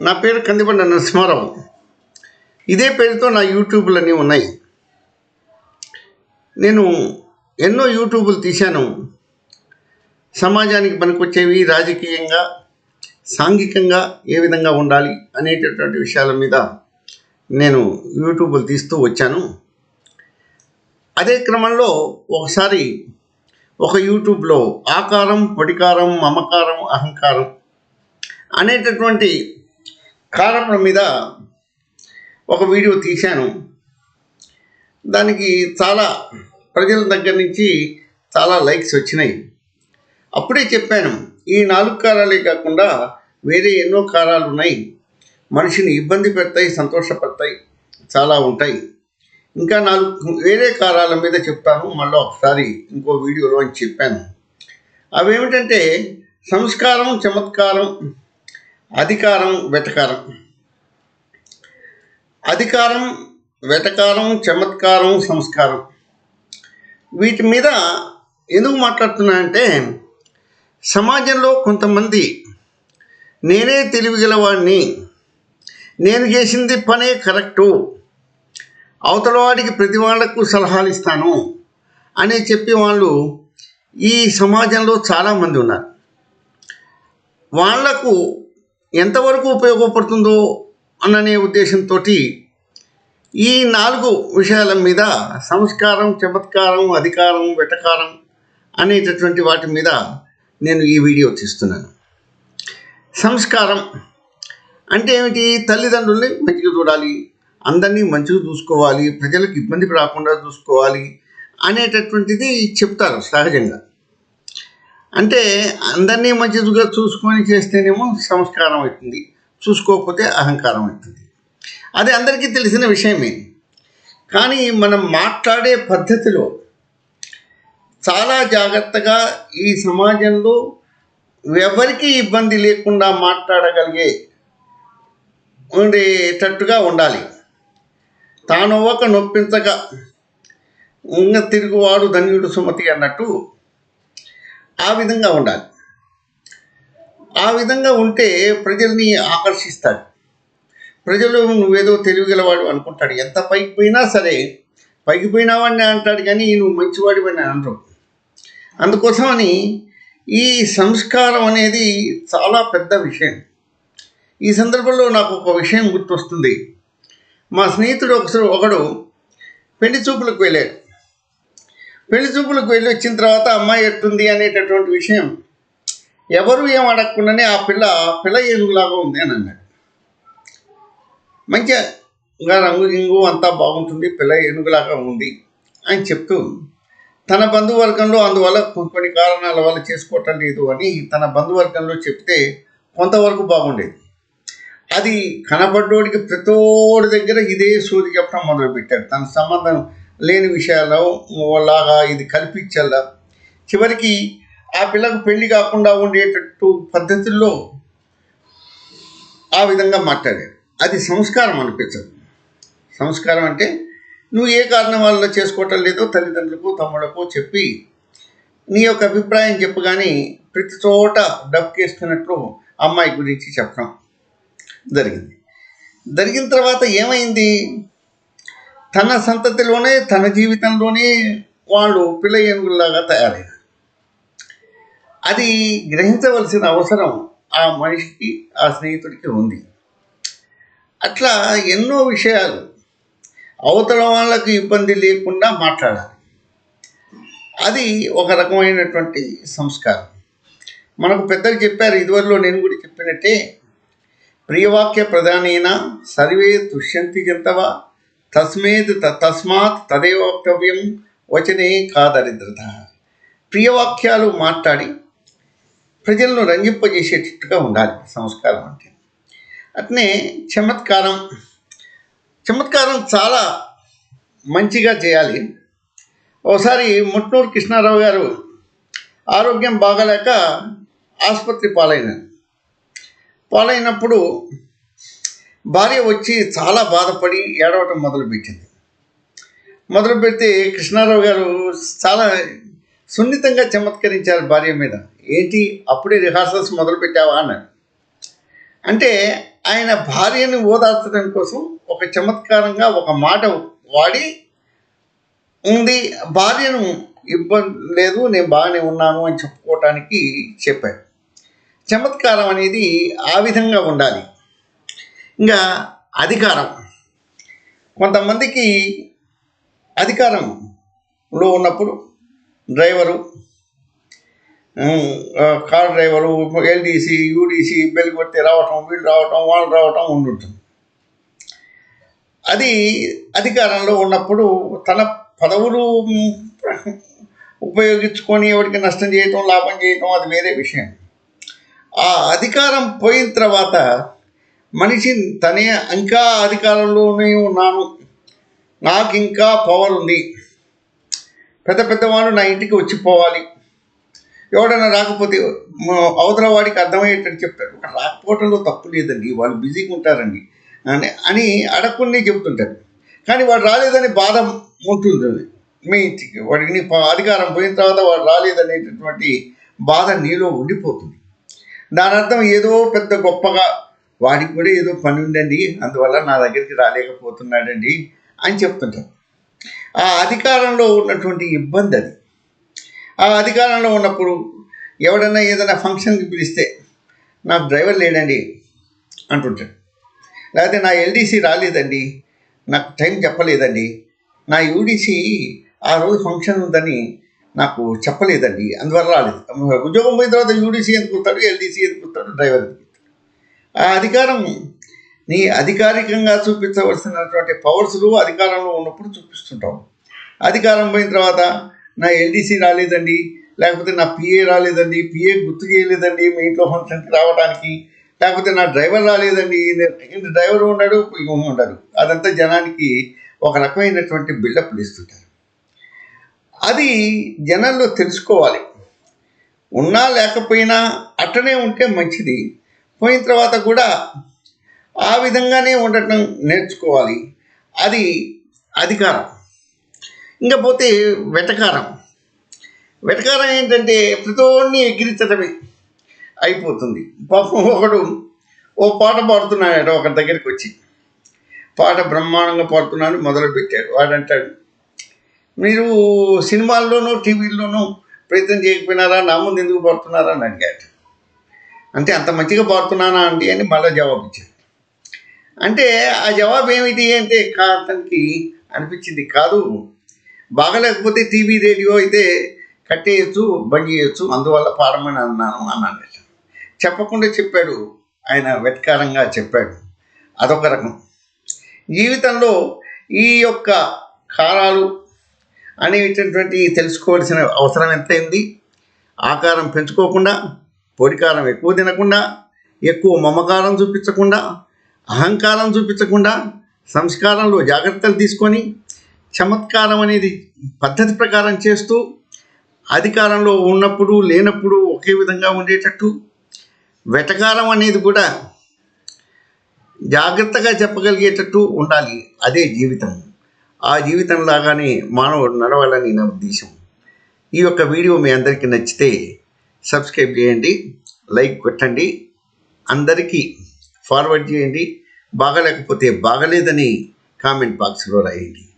నా పేరు కందిబండ నరసింహారావు. ఇదే పేరుతో నా యూట్యూబ్లన్నీ ఉన్నాయి. నేను ఎన్నో యూట్యూబులు తీశాను. సమాజానికి పనికొచ్చేవి రాజకీయంగా సాంఘికంగా ఏ విధంగా ఉండాలి అనేటటువంటి విషయాల మీద నేను యూట్యూబులు తీస్తూ వచ్చాను. అదే క్రమంలో ఒకసారి ఒక యూట్యూబ్లో ఆకారం పొడికారం మమకారం అహంకారం అనేటటువంటి కారముల మీద ఒక వీడియో తీశాను. దానికి చాలా ప్రజల దగ్గర నుంచి చాలా లైక్స్ వచ్చినాయి. అప్పుడే చెప్పాను ఈ నాలుగు కారాలే కాకుండా వేరే ఎన్నో కారాలు ఉన్నాయి. మనిషిని ఇబ్బంది పెడతాయి సంతోషపడతాయి చాలా ఉంటాయి. ఇంకా నాలుగు వేరే కారాల మీద చెప్తాను మళ్ళీ ఒకసారి ఇంకో వీడియోలో అని చెప్పాను. అవేమిటంటే సంస్కారం చమత్కారం అధికారం వెటకారం. అధికారం వెటకారం చమత్కారం సంస్కారం. వీటి మీద ఎందుకు మాట్లాడుతున్నానంటే సమాజంలో కొంతమంది నేనే తెలివిగలవాడిని నేను చేసింది పనే కరెక్టు అవతల వాడికి ప్రతి వాళ్ళకు సలహాలు ఇస్తాను అని చెప్పి వాళ్ళు ఈ సమాజంలో చాలామంది ఉన్నారు. వాళ్ళకు ఎంతవరకు ఉపయోగపడుతుందో అన్ననే ఉద్దేశంతో ఈ నాలుగు విషయాల మీద సంస్కారం చమత్కారం అధికారం వెటకారం అనేటటువంటి వాటి మీద నేను ఈ వీడియో తీస్తున్నాను సంస్కారం అంటే ఏమిటి? తల్లిదండ్రుల్ని మంచిగా చూడాలి అందరినీ మంచిగా చూసుకోవాలి ప్రజలకు ఇబ్బంది రాకుండా చూసుకోవాలి అనేటటువంటిది చెప్తారు సహజంగా. అంటే అందరినీ మంచిగా చూసుకొని చేస్తేనేమో సంస్కారం అవుతుంది. చూసుకోకపోతే అహంకారం అవుతుంది. అది అందరికీ తెలిసిన విషయమే. కానీ మనం మాట్లాడే పద్ధతిలో చాలా జాగ్రత్తగా ఈ సమాజంలో ఎవరికి ఇబ్బంది లేకుండా మాట్లాడగలిగే ఉండేటట్టుగా ఉండాలి. తాను ఒక నొప్పించగా ఇంకా తిరుగువాడు ధన్యుడు సుమతి అన్నట్టు ఆ విధంగా ఉండాలి. ఆ విధంగా ఉంటే ప్రజల్ని ఆకర్షిస్తాడు. ప్రజలు నువ్వేదో తెలివిగలవాడు అనుకుంటాడు. ఎంత పైకి పోయినా సరే పైకి పోయినావాడిని అంటాడు కానీ నువ్వు మంచివాడివని అనరు. అందుకోసమని ఈ సంస్కారం అనేది చాలా పెద్ద విషయం. ఈ సందర్భంలో నాకు ఒక విషయం గుర్తొస్తుంది. మా స్నేహితుడు ఒకసారి ఒకడు పెళ్ళి చూపులకు వెళ్ళాడు పెళ్ళి చూపులకు వెళ్ళి వచ్చిన తర్వాత అమ్మాయి ఎట్టుంది అనేటటువంటి విషయం ఎవరు ఏం అడగకుండానే ఆ పిల్ల పిల్ల ఏనుగులాగా ఉంది అని అన్నాడు. మంచిగా రంగు గింగు అంతా బాగుంటుంది పిల్ల ఏనుగులాగా ఉంది అని చెప్తూ తన బంధువర్గంలో అందువల్ల కొన్ని కారణాల వల్ల చేసుకోవటం లేదు అని తన బంధువర్గంలో చెప్తే కొంతవరకు బాగుండేది. అది కనబడ్డోడికి ప్రతోడి దగ్గర ఇదే సూది చెప్పడం మొదలుపెట్టాడు. తన సంబంధం లేని విషయాల్లో లాగా ఇది కల్పించాలా. చివరికి ఆ పిల్లకు పెళ్ళి కాకుండా ఉండేటట్టు పద్ధతుల్లో ఆ విధంగా మాట్లాడాడు అది సంస్కారం అనిపించదు. సంస్కారం అంటే నువ్వు ఏ కారణం వల్ల చేసుకోవటం లేదో తల్లిదండ్రులకు తమ్ముళ్ళకు చెప్పి నీ యొక్క అభిప్రాయం చెప్పగానే ప్రతి చోట డబ్బుకేసుకున్నట్లు అమ్మాయి గురించి చెప్పడం జరిగింది. జరిగిన తర్వాత ఏమైంది? తన సంతతిలోనే తన జీవితంలోనే వాళ్ళు పిల్ల ఏనుగుల్లాగా తయారయ్యారు. అది గ్రహించవలసిన అవసరం ఆ మనిషికి ఆ స్నేహితుడికి ఉంది. అట్లా ఎన్నో విషయాలు అవతల వాళ్ళకి ఇబ్బంది లేకుండా మాట్లాడాలి. అది ఒక రకమైనటువంటి సంస్కారం. మనకు పెద్దలు చెప్పారు ఇదివరలో నేను కూడా చెప్పినట్టే ప్రియవాక్య ప్రధానైన సర్వే తుష్యంతి జంతవా తస్మేద్ తస్మాత్ తదే వక్తవ్యం వచనే కాదరిద్రత. ప్రియవాక్యాలు మాట్లాడి ప్రజలను రంజింపజేసేటట్టుగా ఉండాలి సంస్కారం అంటే. అట్నే చమత్కారం చమత్కారం చాలా మంచిగా చేయాలి. ఒకసారి ముట్నూరు కృష్ణారావు గారు ఆరోగ్యం బాగలేక ఆసుపత్రి పాలైనారు. పాలైనప్పుడు భార్య వచ్చి చాలా బాధపడి ఏడవటం మొదలుపెట్టింది. మొదలు పెడితే కృష్ణారావు గారు చాలా సున్నితంగా చమత్కరించారు భార్య మీద. ఏంటి? అప్పుడే రిహార్సల్స్ మొదలుపెట్టావా? అన్నారు. అంటే ఆయన భార్యను ఓదార్చడం కోసం ఒక చమత్కారంగా ఒక మాట వాడి ఉంది భార్యను ఇబ్బంది లేదు నేను బాగానే ఉన్నాను అని చెప్పుకోవటానికి చెప్పాను చమత్కారం అనేది ఆ విధంగా ఉండాలి. ఇంకా అధికారం. కొంతమందికి అధికారంలో ఉన్నప్పుడు driver car driver LDC UDC bell కొట్టి రావటం వీళ్ళు రావటం వాళ్ళు రావటం ఉండుంటుంది. అది అధికారంలో ఉన్నప్పుడు తన పదవులు ఉపయోగించుకొని ఎవరికి నష్టం చేయటం లాభం చేయటం అది వేరే విషయం. ఆ అధికారం పోయిన తర్వాత మనిషి తనే ఇంకా అధికారంలోనే ఉన్నాను. నాకు ఇంకా పవర్ ఉంది పెద్ద పెద్దవాళ్ళు నా ఇంటికి వచ్చిపోవాలి. ఎవడైనా రాకపోతే అవతల వాడికి అర్థమయ్యేటట్టు చెప్తాడు. రాకపోవటంలో తప్పు లేదండి. వాళ్ళు బిజీగా ఉంటారండి. అని అని అడగకుండా చెప్తుంటారు కానీ వాడు రాలేదని బాధ ఉంటుంది మీ ఇంటికి వాడికి నీ అధికారం పోయిన తర్వాత వాడు రాలేదనేటటువంటి బాధ నీలో ఉండిపోతుంది. దాని అర్థం ఏదో పెద్ద గొప్పగా వాడికి కూడా ఏదో పని ఉందండి అందువల్ల నా దగ్గరికి రాలేకపోతున్నాడండి అని చెప్తుంటారు ఆ అధికారంలో ఉన్నటువంటి ఇబ్బంది అది. ఆ అధికారంలో ఉన్నప్పుడు ఎవడన్నా ఏదైనా ఫంక్షన్కి పిలిస్తే నాకు డ్రైవర్ లేడండి అంటుంటాడు. లేకపోతే నా ఎల్డీసీ రాలేదండి నాకు టైం చెప్పలేదండి నా యూడీసీ ఆ రోజు ఫంక్షన్ ఉందని నాకు చెప్పలేదండి అందువల్ల రాలేదు. ఉద్యోగం పోయిన తర్వాత యూడీసీ ఎందుకు వస్తాడు ఎల్డీసీ ఎందుకు వస్తాడు డ్రైవర్ ఆ అధికారం నీ అధికారికంగా చూపించవలసినటువంటి పవర్స్లు అధికారంలో ఉన్నప్పుడు చూపిస్తుంటావు. అధికారం పోయిన తర్వాత నా ఎల్డీసీ రాలేదండి లేకపోతే నా పిఏ రాలేదండి పిఏ గుర్తు చేయలేదండి మీ ఇంట్లో ఫంక్షన్కి రావడానికి లేకపోతే నా డ్రైవర్ రాలేదండి ఇంత డ్రైవర్ ఉన్నాడు ఇంకొక ఉండడు అదంతా జనానికి ఒక రకమైనటువంటి బిల్డప్లు ఇస్తుంటారు. అది జనంలో తెలుసుకోవాలి. ఉన్నా లేకపోయినా అట్టనే ఉంటే మంచిది. పోయిన తర్వాత కూడా ఆ విధంగానే ఉండటం నేర్చుకోవాలి. అది అధికారం. ఇంకా పోతే వెటకారం. వెటకారం ఏంటంటే ప్రతోన్ని ఎగిరించడమే అయిపోతుంది. పాపం ఒకడు ఓ పాట పాడుతున్నాడు ఒకరి దగ్గరికి వచ్చి పాట బ్రహ్మాండంగా పాడుతున్నాను మొదలుపెట్టాడు. వాడంటాడు మీరు సినిమాల్లోనూ టీవీల్లోనూ ప్రయత్నం చేయకపోయినారా? నా ముందు ఎందుకు పాడుతున్నారా? అని అడిగాడు. అంటే అంత మంచిగా పాడుతున్నానా అండి అని మళ్ళీ జవాబు ఇచ్చాడు అంటే ఆ జవాబు ఏమిటి అంటే కా అతనికి అనిపించింది కాదు. బాగలేకపోతే టీవీ రేడియో అయితే కట్టేయచ్చు బంద్ చేయొచ్చు అందువల్ల పాడమని అన్నాను అన్నాడు. చెప్పకుండా చెప్పాడు. ఆయన వెటకారంగా చెప్పాడు. అదొక రకం. జీవితంలో ఈ యొక్క కారాలు అనేటటువంటి తెలుసుకోవాల్సిన అవసరం ఎంతైంది? ఆకారం పెంచుకోకుండా పొడికారం ఎక్కువ తినకుండా ఎక్కువ మమకారం చూపించకుండా అహంకారం చూపించకుండా సంస్కారంలో జాగ్రత్తలు తీసుకొని చమత్కారం అనేది పద్ధతి ప్రకారం చేస్తూ అధికారంలో ఉన్నప్పుడు లేనప్పుడు ఒకే విధంగా ఉండేటట్టు వెటకారం అనేది కూడా జాగ్రత్తగా చెప్పగలిగేటట్టు ఉండాలి. అదే జీవితం. ఆ జీవితం లాగానే మానవుడు నడవాలని నా ఉద్దేశం. ఈ యొక్క వీడియో మీ అందరికీ నచ్చితే సబ్స్క్రైబ్ చేయండి లైక్ కొట్టండి అందరికీ ఫార్వర్డ్ చేయండి బాగలేకపోతే బాగలేదని కామెంట్ బాక్స్లో రాయండి.